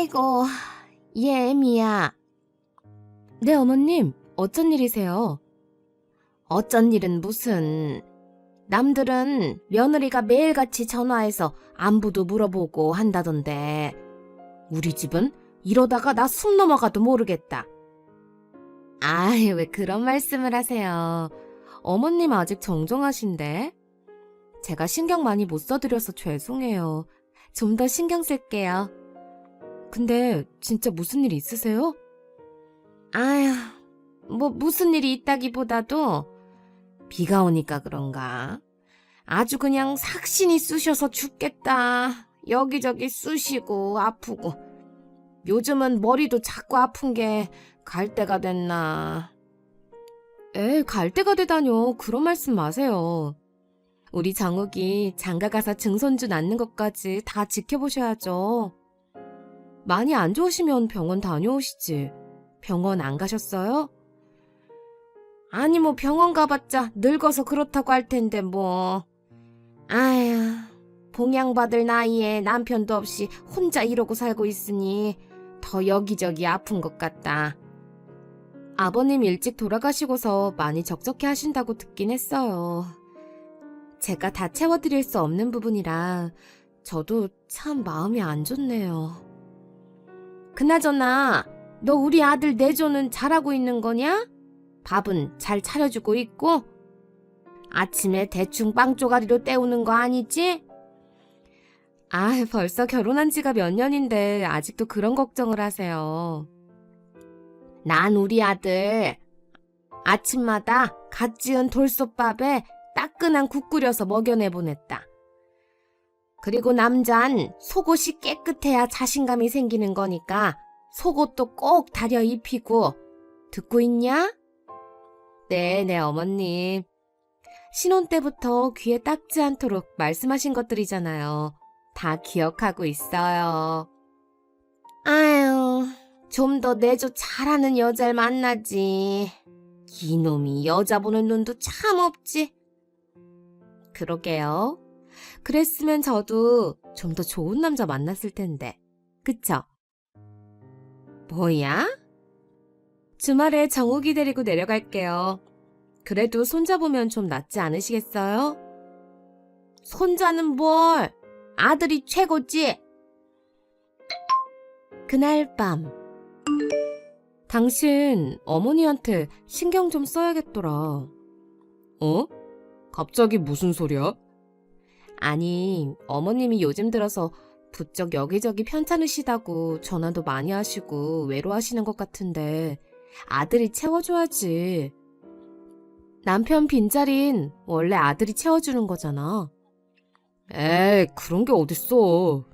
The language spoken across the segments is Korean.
아이고, 얘 애미야. 네, 어머님. 어쩐 일이세요? 어쩐 일은 무슨. 남들은 며느리가 매일같이 전화해서 안부도 물어보고 한다던데. 우리 집은 이러다가 나 숨 넘어가도 모르겠다. 아이, 왜 그런 말씀을 하세요. 어머님 아직 정정하신데? 제가 신경 많이 못 써드려서 죄송해요. 좀 더 신경 쓸게요. 근데 진짜 무슨 일 있으세요? 아휴, 뭐 무슨 일이 있다기보다도 비가 오니까 그런가. 아주 그냥 삭신이 쑤셔서 죽겠다. 여기저기 쑤시고 아프고. 요즘은 머리도 자꾸 아픈 게 갈 때가 됐나. 에, 갈 때가 되다뇨. 그런 말씀 마세요. 우리 장욱이 장가 가서 증손주 낳는 것까지 다 지켜보셔야죠. 많이 안 좋으시면 병원 다녀오시지. 병원 안 가셨어요? 아니 뭐 병원 가봤자 늙어서 그렇다고 할 텐데 뭐. 아휴, 봉양받을 나이에 남편도 없이 혼자 이러고 살고 있으니 더 여기저기 아픈 것 같다. 아버님 일찍 돌아가시고서 많이 적적해 하신다고 듣긴 했어요. 제가 다 채워드릴 수 없는 부분이라 저도 참 마음이 안 좋네요. 그나저나 너 우리 아들 내조는 잘하고 있는 거냐? 밥은 잘 차려주고 있고? 아침에 대충 빵 쪼가리로 때우는 거 아니지? 아, 벌써 결혼한 지가 몇 년인데 아직도 그런 걱정을 하세요. 난 우리 아들 아침마다 갓 지은 돌솥밥에 따끈한 국 끓여서 먹여내 보냈다. 그리고 남잔 속옷이 깨끗해야 자신감이 생기는 거니까 속옷도 꼭 다려 입히고 듣고 있냐? 네, 네, 어머님. 신혼 때부터 귀에 닦지 않도록 말씀하신 것들이잖아요. 다 기억하고 있어요. 아유, 좀 더 내조 잘하는 여자를 만나지. 이놈이 여자 보는 눈도 참 없지. 그러게요. 그랬으면 저도 좀 더 좋은 남자 만났을 텐데. 그쵸? 뭐야? 주말에 정욱이 데리고 내려갈게요. 그래도 손잡으면 좀 낫지 않으시겠어요? 손자는 뭘? 아들이 최고지? 그날 밤. 당신 어머니한테 신경 좀 써야겠더라. 어? 갑자기 무슨 소리야? 아니, 어머님이 요즘 들어서 부쩍 여기저기 편찮으시다고 전화도 많이 하시고 외로워하시는 것 같은데 아들이 채워줘야지. 남편 빈자린 원래 아들이 채워주는 거잖아. 에이, 그런 게 어딨어.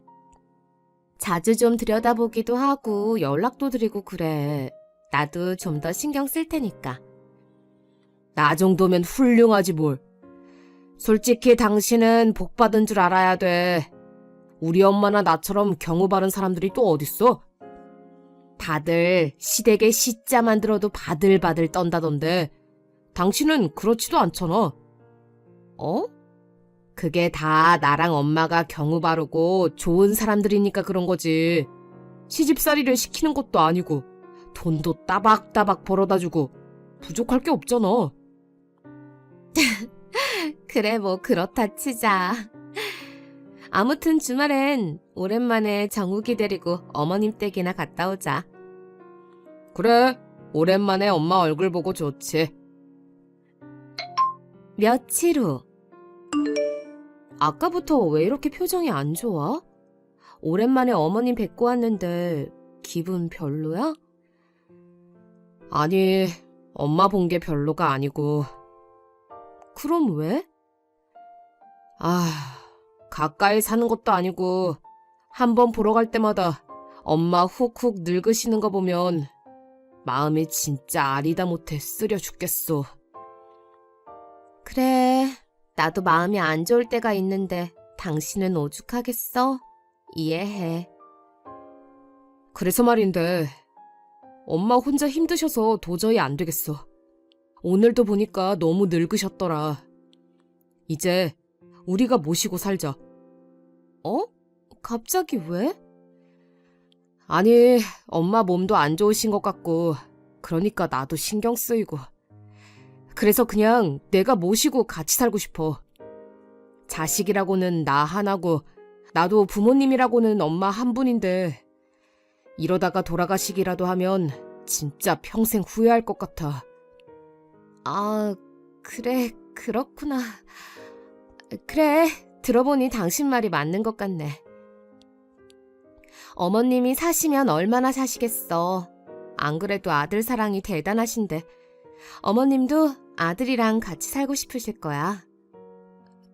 자주 좀 들여다보기도 하고 연락도 드리고 그래. 나도 좀 더 신경 쓸 테니까. 나 정도면 훌륭하지 뭘. 솔직히 당신은 복 받은 줄 알아야 돼. 우리 엄마나 나처럼 경우 바른 사람들이 또 어딨어? 다들 시댁에 시자만 들어도 바들바들 떤다던데 당신은 그렇지도 않잖아. 어? 그게 다 나랑 엄마가 경우 바르고 좋은 사람들이니까 그런 거지. 시집살이를 시키는 것도 아니고 돈도 따박따박 벌어다 주고 부족할 게 없잖아. 그래 뭐 그렇다 치자. 아무튼 주말엔 오랜만에 정욱이 데리고 어머님 댁이나 갔다 오자. 그래, 오랜만에 엄마 얼굴 보고 좋지. 며칠 후. 아까부터 왜 이렇게 표정이 안 좋아? 오랜만에 어머님 뵙고 왔는데 기분 별로야? 아니, 엄마 본 게 별로가 아니고. 그럼 왜? 아, 가까이 사는 것도 아니고 한 번 보러 갈 때마다 엄마 훅훅 늙으시는 거 보면 마음이 진짜 아리다 못해 쓰려 죽겠어. 그래, 나도 마음이 안 좋을 때가 있는데 당신은 오죽하겠어? 이해해. 그래서 말인데 엄마 혼자 힘드셔서 도저히 안 되겠어. 오늘도 보니까 너무 늙으셨더라. 이제 우리가 모시고 살자. 어? 갑자기 왜? 아니, 엄마 몸도 안 좋으신 것 같고, 그러니까 나도 신경 쓰이고. 그래서 그냥 내가 모시고 같이 살고 싶어. 자식이라고는 나 하나고, 나도 부모님이라고는 엄마 한 분인데, 이러다가 돌아가시기라도 하면 진짜 평생 후회할 것 같아. 아, 그래, 그렇구나. 그래, 들어보니 당신 말이 맞는 것 같네. 어머님이 사시면 얼마나 사시겠어. 안 그래도 아들 사랑이 대단하신데. 어머님도 아들이랑 같이 살고 싶으실 거야.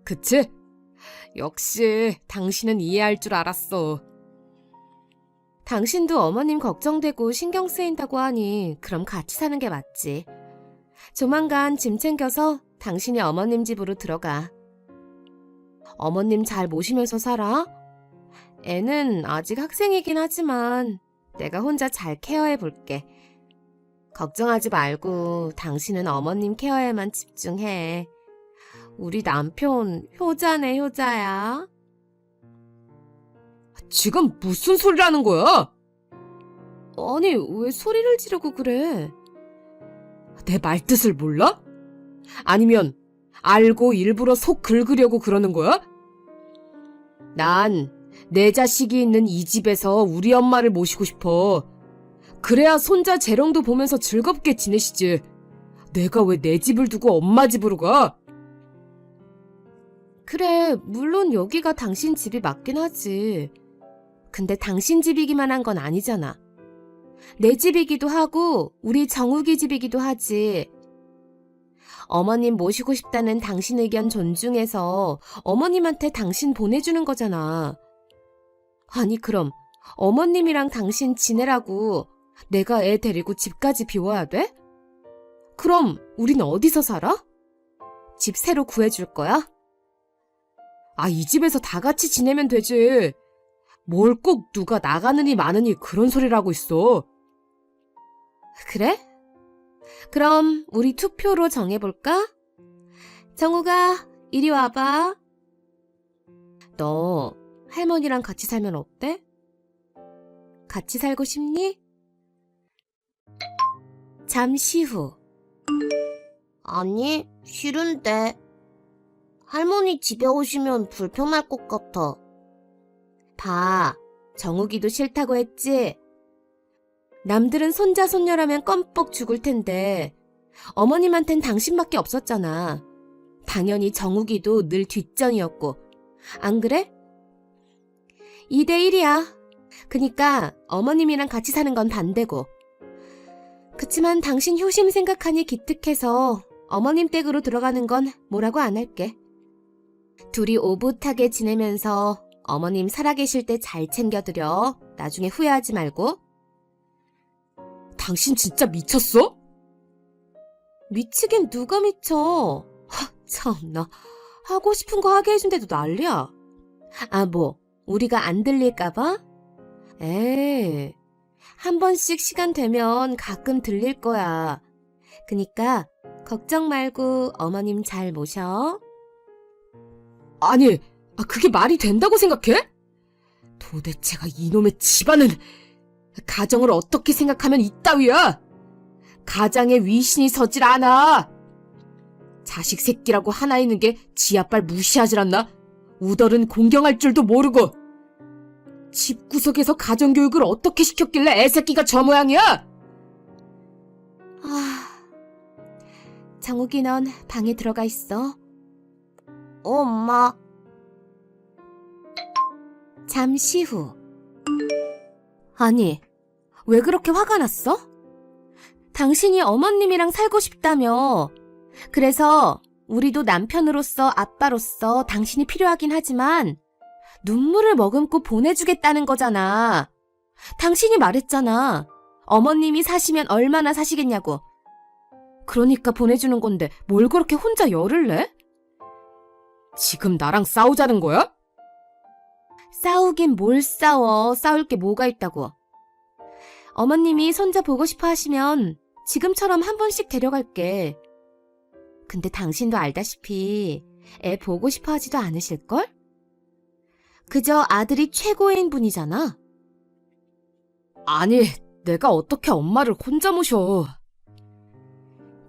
그치? 역시 당신은 이해할 줄 알았어. 당신도 어머님 걱정되고 신경 쓰인다고 하니 그럼 같이 사는 게 맞지. 조만간 짐 챙겨서 당신이 어머님 집으로 들어가. 어머님 잘 모시면서 살아? 애는 아직 학생이긴 하지만 내가 혼자 잘 케어해 볼게. 걱정하지 말고 당신은 어머님 케어에만 집중해. 우리 남편 효자네 효자야. 지금 무슨 소리라는 거야? 아니 왜 소리를 지르고 그래? 내 말뜻을 몰라? 아니면 알고 일부러 속 긁으려고 그러는 거야? 난 내 자식이 있는 이 집에서 우리 엄마를 모시고 싶어. 그래야 손자 재롱도 보면서 즐겁게 지내시지. 내가 왜 내 집을 두고 엄마 집으로 가? 그래, 물론 여기가 당신 집이 맞긴 하지. 근데 당신 집이기만 한 건 아니잖아. 내 집이기도 하고, 우리 정욱이 집이기도 하지. 어머님 모시고 싶다는 당신 의견 존중해서 어머님한테 당신 보내주는 거잖아. 아니, 그럼 어머님이랑 당신 지내라고 내가 애 데리고 집까지 비워야 돼? 그럼 우린 어디서 살아? 집 새로 구해줄 거야? 아, 이 집에서 다 같이 지내면 되지. 뭘 꼭 누가 나가느니 마느니 그런 소리를 하고 있어. 그래? 그럼 우리 투표로 정해볼까? 정우가 이리 와봐. 너 할머니랑 같이 살면 어때? 같이 살고 싶니? 잠시 후. 아니, 싫은데. 할머니 집에 오시면 불편할 것 같아. 봐, 정욱이도 싫다고 했지? 남들은 손자 손녀라면 껌뻑 죽을 텐데 어머님한텐 당신밖에 없었잖아. 당연히 정욱이도 늘 뒷전이었고 안 그래? 2대 1이야. 그니까 어머님이랑 같이 사는 건 반대고. 그치만 당신 효심 생각하니 기특해서 어머님 댁으로 들어가는 건 뭐라고 안 할게. 둘이 오붓하게 지내면서 어머님 살아계실 때 잘 챙겨드려. 나중에 후회하지 말고. 당신 진짜 미쳤어? 미치긴 누가 미쳐. 하, 참나. 하고 싶은 거 하게 해준데도 난리야. 아, 뭐, 우리가 안 들릴까봐? 에이, 한 번씩 시간 되면 가끔 들릴 거야. 그니까, 걱정 말고 어머님 잘 모셔. 아니, 아, 그게 말이 된다고 생각해? 도대체가 이놈의 집안은 가정을 어떻게 생각하면 이따위야? 가장에 위신이 서질 않아. 자식 새끼라고 하나 있는 게 지 아빨 무시하질 않나? 우덜은 공경할 줄도 모르고. 집구석에서 가정교육을 어떻게 시켰길래 애새끼가 저 모양이야? 아, 장욱이 넌 방에 들어가 있어. 엄마. 잠시 후. 아니, 왜 그렇게 화가 났어? 당신이 어머님이랑 살고 싶다며. 그래서 우리도 남편으로서 아빠로서 당신이 필요하긴 하지만 눈물을 머금고 보내주겠다는 거잖아. 당신이 말했잖아. 어머님이 사시면 얼마나 사시겠냐고. 그러니까 보내주는 건데 뭘 그렇게 혼자 열을 내? 지금 나랑 싸우자는 거야? 싸우긴 뭘 싸워. 싸울 게 뭐가 있다고. 어머님이 손자 보고 싶어 하시면 지금처럼 한 번씩 데려갈게. 근데 당신도 알다시피 애 보고 싶어 하지도 않으실걸? 그저 아들이 최고인 분이잖아. 아니, 내가 어떻게 엄마를 혼자 모셔.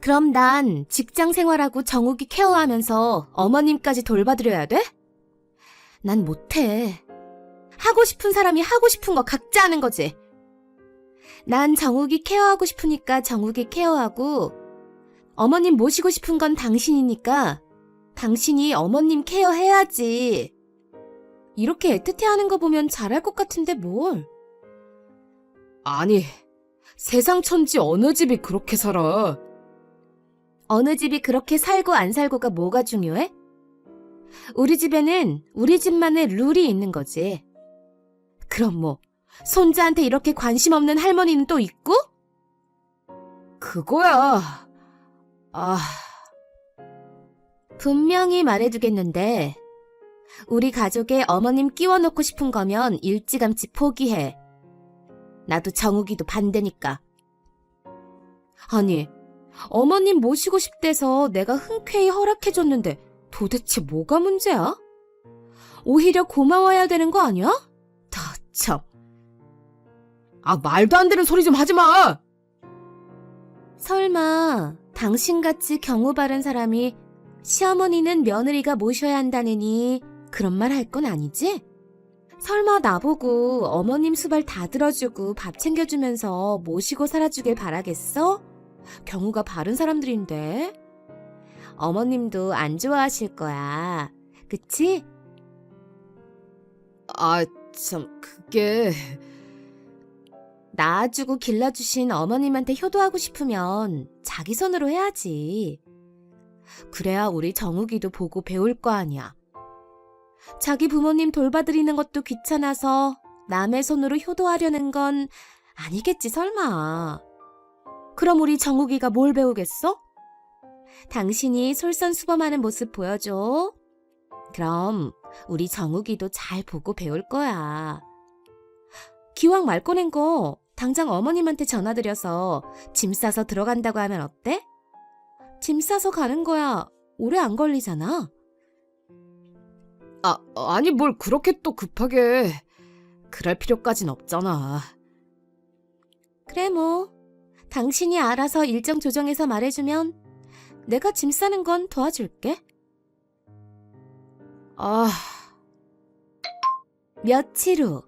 그럼 난 직장 생활하고 정욱이 케어하면서 어머님까지 돌봐드려야 돼? 난 못해. 하고 싶은 사람이 하고 싶은 거 각자 하는 거지. 난 정욱이 케어하고 싶으니까 정욱이 케어하고, 어머님 모시고 싶은 건 당신이니까, 당신이 어머님 케어해야지. 이렇게 애틋해 하는 거 보면 잘할 것 같은데 뭘. 아니, 세상 천지 어느 집이 그렇게 살아. 어느 집이 그렇게 살고 안 살고가 뭐가 중요해? 우리 집에는 우리 집만의 룰이 있는 거지. 그럼 뭐, 손자한테 이렇게 관심 없는 할머니는 또 있고? 그거야. 아, 분명히 말해두겠는데, 우리 가족에 어머님 끼워놓고 싶은 거면 일찌감치 포기해. 나도 정욱이도 반대니까. 아니, 어머님 모시고 싶대서 내가 흔쾌히 허락해줬는데 도대체 뭐가 문제야? 오히려 고마워야 되는 거 아니야? 다 참. 아, 말도 안 되는 소리 좀 하지 마! 설마 당신같이 경우 바른 사람이 시어머니는 며느리가 모셔야 한다느니 그런 말 할 건 아니지? 설마 나보고 어머님 수발 다 들어주고 밥 챙겨주면서 모시고 살아주길 바라겠어? 경우가 바른 사람들인데. 어머님도 안 좋아하실 거야. 그치? 아, 참, 그게. 낳아주고 길러주신 어머님한테 효도하고 싶으면 자기 손으로 해야지. 그래야 우리 정욱이도 보고 배울 거 아니야. 자기 부모님 돌봐드리는 것도 귀찮아서 남의 손으로 효도하려는 건 아니겠지, 설마. 그럼 우리 정욱이가 뭘 배우겠어? 당신이 솔선수범하는 모습 보여줘. 그럼 우리 정욱이도 잘 보고 배울 거야. 기왕 말 꺼낸 거 당장 어머님한테 전화드려서 짐 싸서 들어간다고 하면 어때? 짐 싸서 가는 거야 오래 안 걸리잖아. 아, 아니, 뭘 그렇게 또 급하게. 그럴 필요까진 없잖아. 그래 뭐 당신이 알아서 일정 조정해서 말해주면 내가 짐 싸는 건 도와줄게. 아, 며칠 후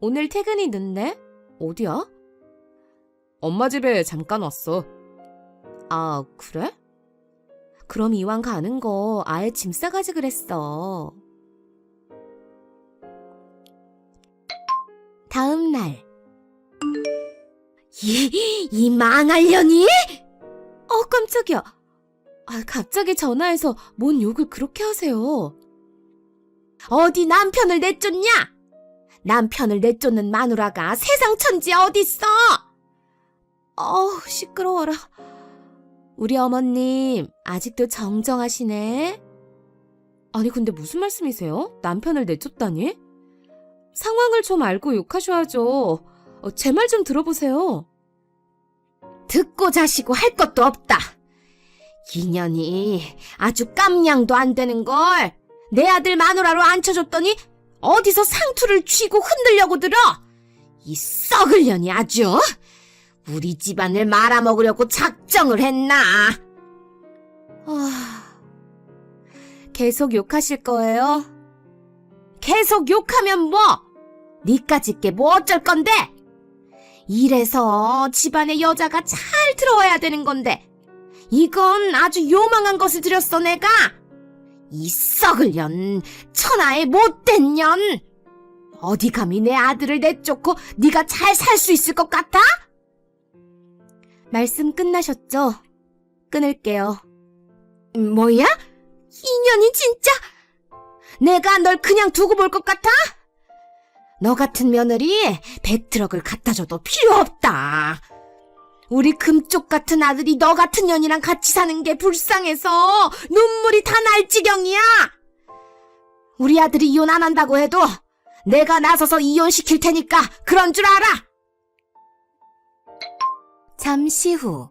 오늘 퇴근이 늦네? 어디야? 엄마 집에 잠깐 왔어. 아 그래? 그럼 이왕 가는 거 아예 짐 싸가지 그랬어. 다음 날. 이, 이 망할년이? 어, 깜짝이야. 아, 갑자기 전화해서 뭔 욕을 그렇게 하세요. 어디 남편을 내쫓냐? 남편을 내쫓는 마누라가 세상 천지에 어딨어? 어우, 시끄러워라. 우리 어머님, 아직도 정정하시네. 아니, 근데 무슨 말씀이세요? 남편을 내쫓다니? 상황을 좀 알고 욕하셔야죠. 어, 제말 좀 들어보세요. 듣고 자시고 할 것도 없다. 인연이 아주 깜냥도 안 되는 걸. 내 아들 마누라로 앉혀줬더니 어디서 상투를 쥐고 흔들려고 들어. 이 썩을 년이 아주. 우리 집안을 말아먹으려고 작정을 했나? 아, 계속 욕하실 거예요? 계속 욕하면 뭐? 니까짓 게 뭐 어쩔 건데? 이래서 집안에 여자가 잘 들어와야 되는 건데 이건 아주 요망한 것을 드렸어 내가 이 썩을 년 천하의 못된 년 어디 감히 내 아들을 내쫓고 네가 잘 살 수 있을 것 같아? 말씀 끝나셨죠? 끊을게요. 뭐야? 인연이 진짜? 내가 널 그냥 두고 볼 것 같아? 너 같은 며느리 배트럭을 갖다 줘도 필요 없다. 우리 금쪽 같은 아들이 너 같은 년이랑 같이 사는 게 불쌍해서 눈물이 다 날 지경이야. 우리 아들이 이혼 안 한다고 해도 내가 나서서 이혼시킬 테니까 그런 줄 알아. 잠시 후.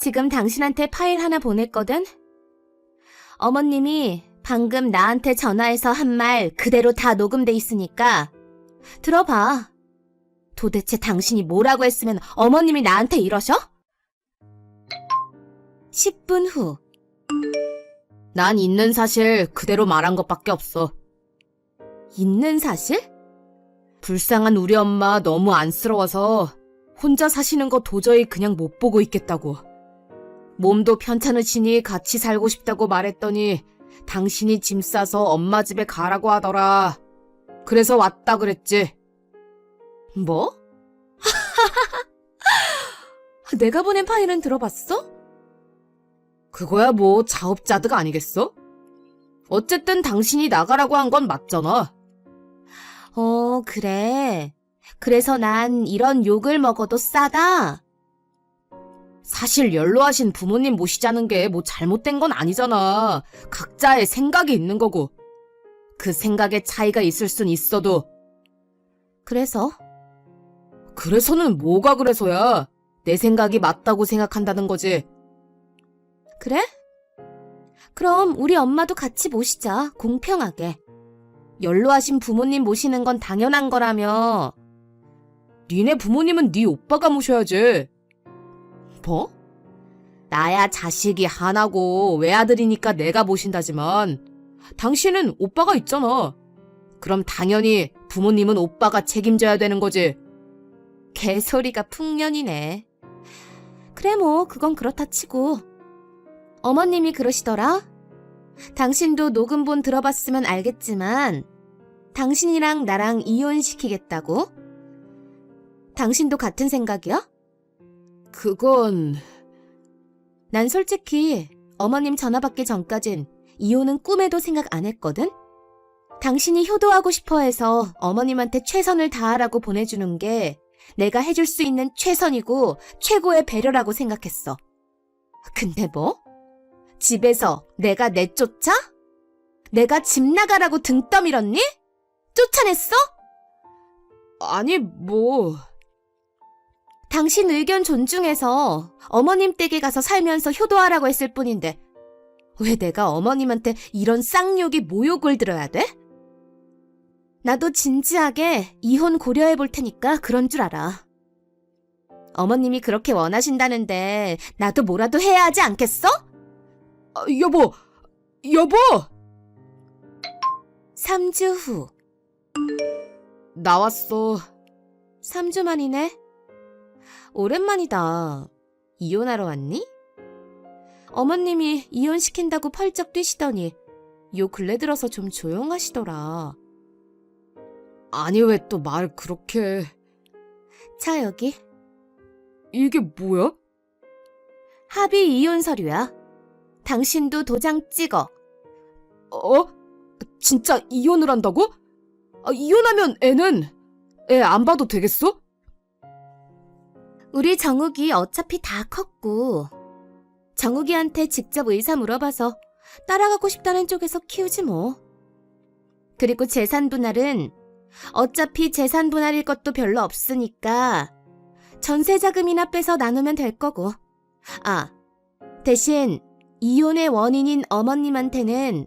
지금 당신한테 파일 하나 보냈거든? 어머님이 방금 나한테 전화해서 한 말 그대로 다 녹음돼 있으니까 들어봐. 도대체 당신이 뭐라고 했으면 어머님이 나한테 이러셔? 10분 후. 난 있는 사실 그대로 말한 것밖에 없어. 있는 사실? 불쌍한 우리 엄마 너무 안쓰러워서 혼자 사시는 거 도저히 그냥 못 보고 있겠다고. 몸도 편찮으시니 같이 살고 싶다고 말했더니 당신이 짐 싸서 엄마 집에 가라고 하더라. 그래서 왔다 그랬지. 뭐? 내가 보낸 파일은 들어봤어? 그거야 뭐 자업자득 아니겠어? 어쨌든 당신이 나가라고 한 건 맞잖아. 어, 그래. 그래서 난 이런 욕을 먹어도 싸다. 사실 연로하신 부모님 모시자는 게 뭐 잘못된 건 아니잖아. 각자의 생각이 있는 거고. 그 생각에 차이가 있을 순 있어도. 그래서? 그래서는 뭐가 그래서야. 내 생각이 맞다고 생각한다는 거지. 그래? 그럼 우리 엄마도 같이 모시자. 공평하게. 연로하신 부모님 모시는 건 당연한 거라며. 니네 부모님은 네 오빠가 모셔야지. 뭐? 나야 자식이 하나고 외아들이니까 내가 모신다지만 당신은 오빠가 있잖아. 그럼 당연히 부모님은 오빠가 책임져야 되는 거지. 개소리가 풍년이네. 그래, 뭐, 그건 그렇다 치고. 어머님이 그러시더라? 당신도 녹음본 들어봤으면 알겠지만, 당신이랑 나랑 이혼시키겠다고? 당신도 같은 생각이야? 그건 난 솔직히 어머님 전화 받기 전까진 이혼은 꿈에도 생각 안 했거든? 당신이 효도하고 싶어 해서 어머님한테 최선을 다하라고 보내주는 게 내가 해줄 수 있는 최선이고 최고의 배려라고 생각했어. 근데 뭐? 집에서 내가 내쫓아? 내가 집 나가라고 등 떠밀었니? 쫓아냈어? 아니 뭐 당신 의견 존중해서 어머님 댁에 가서 살면서 효도하라고 했을 뿐인데 왜 내가 어머님한테 이런 쌍욕이 모욕을 들어야 돼? 나도 진지하게 이혼 고려해 볼 테니까 그런 줄 알아. 어머님이 그렇게 원하신다는데 나도 뭐라도 해야 하지 않겠어? 아, 여보 여보 3주 후. 나왔어. 3주 만이네. 오랜만이다. 이혼하러 왔니? 어머님이 이혼시킨다고 펄쩍 뛰시더니 요 근래 들어서 좀 조용하시더라. 아니 왜 또말 그렇게 자, 여기. 이게 뭐야? 합의 이혼 서류야. 당신도 도장 찍어. 어? 진짜 이혼을 한다고? 아, 이혼하면 애는 애 안 봐도 되겠어? 우리 정욱이 어차피 다 컸고, 정욱이한테 직접 의사 물어봐서 따라가고 싶다는 쪽에서 키우지 뭐. 그리고 재산 분할은 어차피 재산 분할일 것도 별로 없으니까 전세 자금이나 빼서 나누면 될 거고. 아, 대신 이혼의 원인인 어머님한테는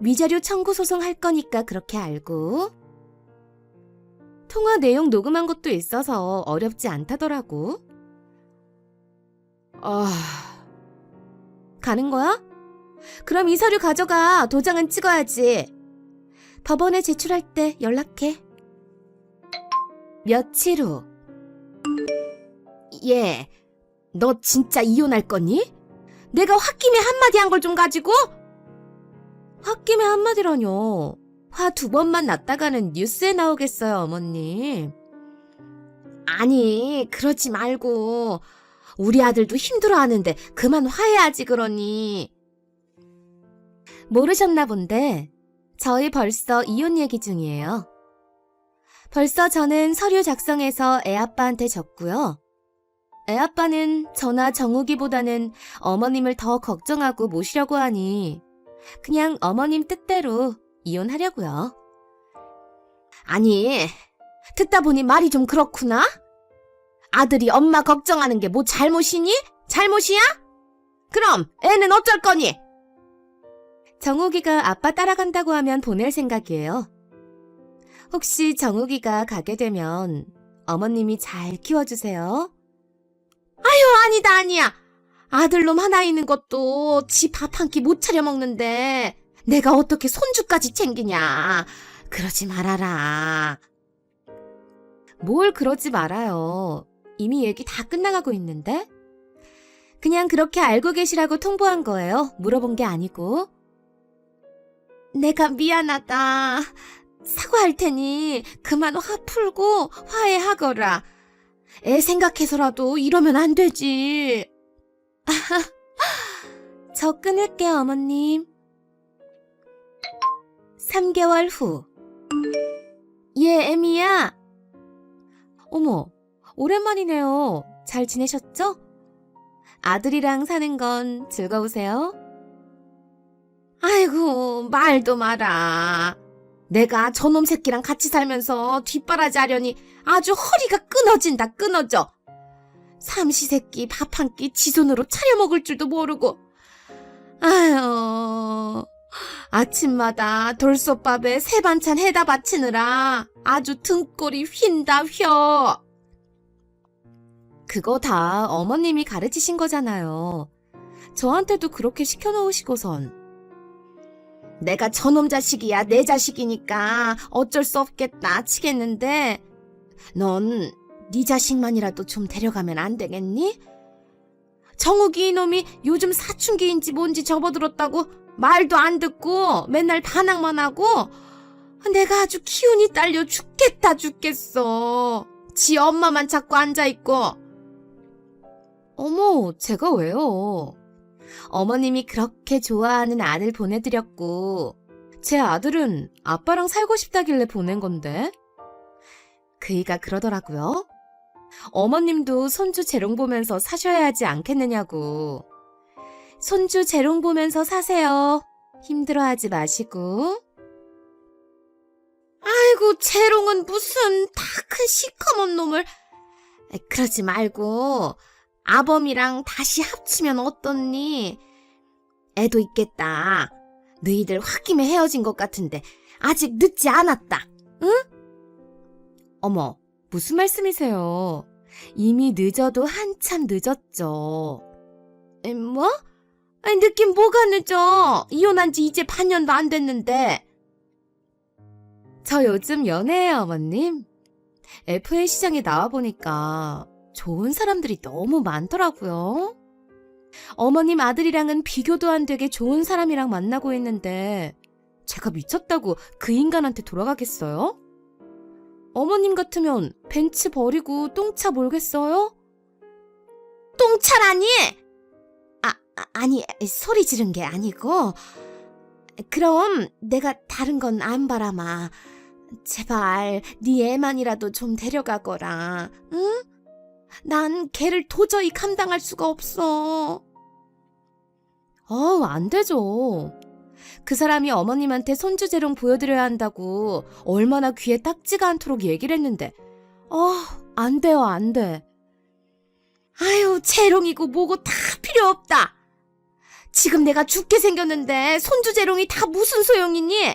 위자료 청구 소송 할 거니까 그렇게 알고. 통화 내용 녹음한 것도 있어서 어렵지 않다더라고. 아, 가는 거야? 그럼 이 서류 가져가. 도장은 찍어야지. 법원에 제출할 때 연락해. 며칠 후. 얘, 너 진짜 이혼할 거니? 내가 홧김에 한마디 한 걸 좀 가지고? 홧김에 한마디라뇨. 화 두 번만 났다가는 뉴스에 나오겠어요, 어머님. 아니, 그러지 말고. 우리 아들도 힘들어 하는데 그만 화해하지 그러니. 모르셨나 본데 저희 벌써 이혼 얘기 중이에요. 벌써 저는 서류 작성해서 애아빠한테 줬고요. 애아빠는 저나 정욱이보다는 어머님을 더 걱정하고 모시려고 하니 그냥 어머님 뜻대로 이혼하려고요. 아니, 듣다 보니 말이 좀 그렇구나? 아들이 엄마 걱정하는 게 뭐 잘못이니? 잘못이야? 그럼 애는 어쩔 거니? 정욱이가 아빠 따라간다고 하면 보낼 생각이에요. 혹시 정욱이가 가게 되면 어머님이 잘 키워주세요. 아유, 아니다, 아니야. 아들놈 하나 있는 것도 지 밥 한 끼 못 차려 먹는데 내가 어떻게 손주까지 챙기냐. 그러지 말아라. 뭘 그러지 말아요. 이미 얘기 다 끝나가고 있는데? 그냥 그렇게 알고 계시라고 통보한 거예요. 물어본 게 아니고. 내가 미안하다. 사과할 테니 그만 화 풀고 화해하거라. 애 생각해서라도 이러면 안 되지. 저 끊을게요, 어머님. 3개월 후. 예, 에미야. 어머, 오랜만이네요. 잘 지내셨죠? 아들이랑 사는 건 즐거우세요? 아이고, 말도 마라. 내가 저놈 새끼랑 같이 살면서 뒷바라지 하려니 아주 허리가 끊어진다, 끊어져. 삼시세끼 밥 한 끼 지 손으로 차려 먹을 줄도 모르고. 아유, 아침마다 돌솥밥에 새 반찬 해다 바치느라 아주 등골이 휜다 휘어. 그거 다 어머님이 가르치신 거잖아요. 저한테도 그렇게 시켜놓으시고선. 내가 저놈 자식이야, 내 자식이니까 어쩔 수 없겠다 치겠는데, 넌 네 자식만이라도 좀 데려가면 안 되겠니? 정욱이 이놈이 요즘 사춘기인지 뭔지 접어들었다고 말도 안 듣고 맨날 반항만 하고 내가 아주 기운이 딸려 죽겠다 죽겠어. 지 엄마만 자꾸 앉아있고. 어머, 제가 왜요? 어머님이 그렇게 좋아하는 아들 보내드렸고, 제 아들은 아빠랑 살고 싶다길래 보낸 건데. 그이가 그러더라고요. 어머님도 손주 재롱 보면서 사셔야 하지 않겠느냐고. 손주 재롱 보면서 사세요. 힘들어하지 마시고. 아이고, 재롱은 무슨 다 큰 시커먼 놈을. 에, 그러지 말고, 아범이랑 다시 합치면 어떻니? 애도 있겠다. 너희들 홧김에 헤어진 것 같은데, 아직 늦지 않았다. 응? 어머, 무슨 말씀이세요? 이미 늦어도 한참 늦었죠. 에, 뭐? 아니, 느낌 뭐가 늦어? 이혼한 지 이제 반년도 안 됐는데. 저 요즘 연애해요, 어머님. FA 시장에 나와보니까 좋은 사람들이 너무 많더라고요. 어머님 아들이랑은 비교도 안 되게 좋은 사람이랑 만나고 있는데 제가 미쳤다고 그 인간한테 돌아가겠어요? 어머님 같으면 벤츠 버리고 똥차 몰겠어요? 똥차라니? 아, 아, 아니, 소리 지른 게 아니고. 그럼 내가 다른 건 안 바라마. 제발 네 애만이라도 좀 데려가거라. 응? 난 걔를 도저히 감당할 수가 없어. 어, 안 되죠. 그 사람이 어머님한테 손주 재롱 보여드려야 한다고 얼마나 귀에 딱지가 않도록 얘기를 했는데, 어, 안 돼요, 안 돼. 아유, 재롱이고 뭐고 다 필요 없다. 지금 내가 죽게 생겼는데 손주 재롱이 다 무슨 소용이니?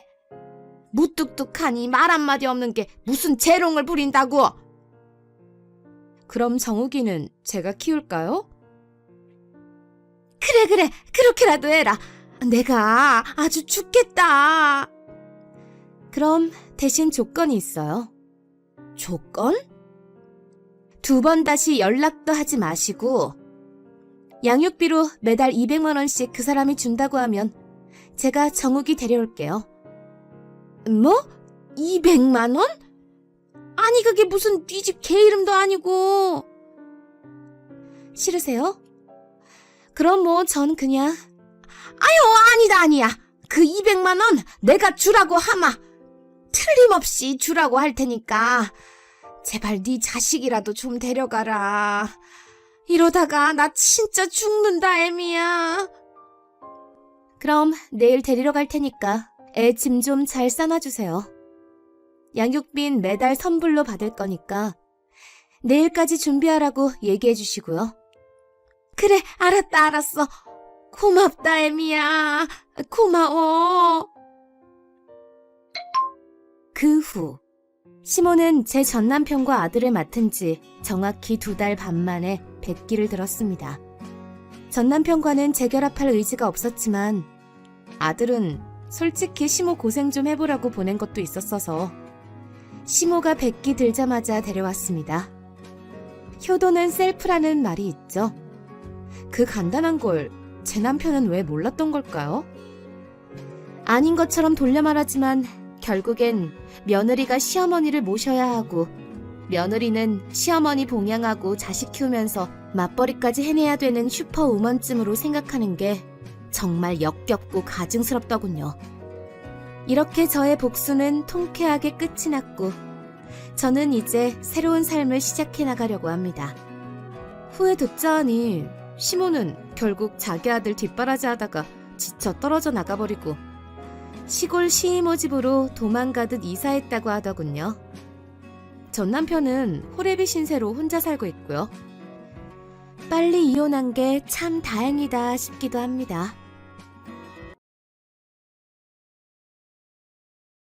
무뚝뚝하니 말 한마디 없는 게 무슨 재롱을 부린다고. 그럼 정욱이는 제가 키울까요? 그래, 그래. 그렇게라도 해라. 내가 아주 죽겠다. 그럼 대신 조건이 있어요. 조건? 두 번 다시 연락도 하지 마시고, 양육비로 매달 200만원씩 그 사람이 준다고 하면 제가 정욱이 데려올게요. 뭐? 200만원? 아니, 그게 무슨 네 집 개 이름도 아니고. 싫으세요? 그럼 뭐 전 그냥 아유 아니다 아니야. 그 200만 원 내가 주라고 하마. 틀림없이 주라고 할 테니까. 제발 네 자식이라도 좀 데려가라. 이러다가 나 진짜 죽는다 애미야. 그럼 내일 데리러 갈 테니까 애 짐 좀 잘 싸놔주세요 양육빈 매달 선불로 받을 거니까 내일까지 준비하라고 얘기해 주시고요 그래, 알았다, 알았어. 고맙다, 에미야. 고마워. 그 후, 시모는 제전 남편과 아들을 맡은 지 정확히 두 달 반 만에 백기를 들었습니다. 전 남편과는 재결합할 의지가 없었지만 아들은 솔직히 시모 고생 좀 해보라고 보낸 것도 있었어서 시모가 백기 들자마자 데려왔습니다. 효도는 셀프라는 말이 있죠. 그 간단한 걸 제 남편은 왜 몰랐던 걸까요? 아닌 것처럼 돌려 말하지만 결국엔 며느리가 시어머니를 모셔야 하고 며느리는 시어머니 봉양하고 자식 키우면서 맞벌이까지 해내야 되는 슈퍼우먼쯤으로 생각하는 게 정말 역겹고 가증스럽더군요. 이렇게 저의 복수는 통쾌하게 끝이 났고 저는 이제 새로운 삶을 시작해 나가려고 합니다. 후에 듣자 하니 시모는 결국 자기 아들 뒷바라지 하다가 지쳐 떨어져 나가버리고 시골 시이모 집으로 도망가듯 이사했다고 하더군요. 전 남편은 호래비 신세로 혼자 살고 있고요. 빨리 이혼한 게 참 다행이다 싶기도 합니다.